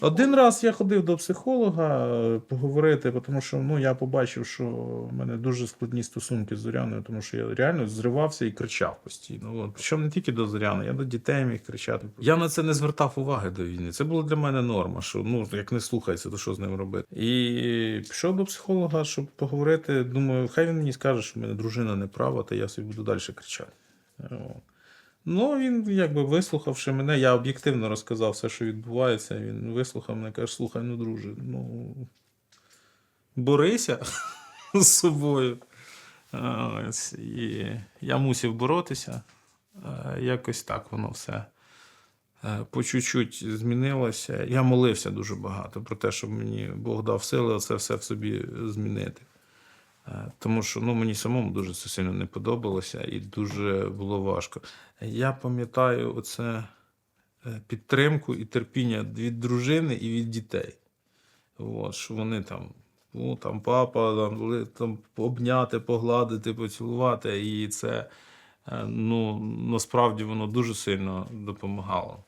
Один раз я ходив до психолога е, поговорити, тому що ну, я побачив, що в мене дуже складні стосунки з Зоряною, тому що я реально зривався і кричав постійно. Причому не тільки до Зоряни, я до дітей міг кричати. Я на це не звертав уваги до війни. Це було для мене норма, що ну, як не слухається, то що з ним робити. І пішов до психолога, щоб поговорити. Думаю, хай він мені скаже, що в мене дружина не права, та я собі буду далі кричати. Ну, він, якби вислухавши мене, я об'єктивно розказав все, що відбувається. Він вислухав мене, каже: слухай, ну, друже, ну борися з собою. Ось, і я мусив боротися. Якось так воно все е, по чуть-чуть змінилося. Я молився дуже багато про те, щоб мені Бог дав сили це все в собі змінити. Е, Тому що ну, мені самому дуже це сильно не подобалося і дуже було важко. Я пам'ятаю оце е, підтримку і терпіння від дружини і від дітей. От, що вони там, ну, там папа, там, там обняти, погладити, поцілувати. І це е, ну, насправді воно дуже сильно допомагало.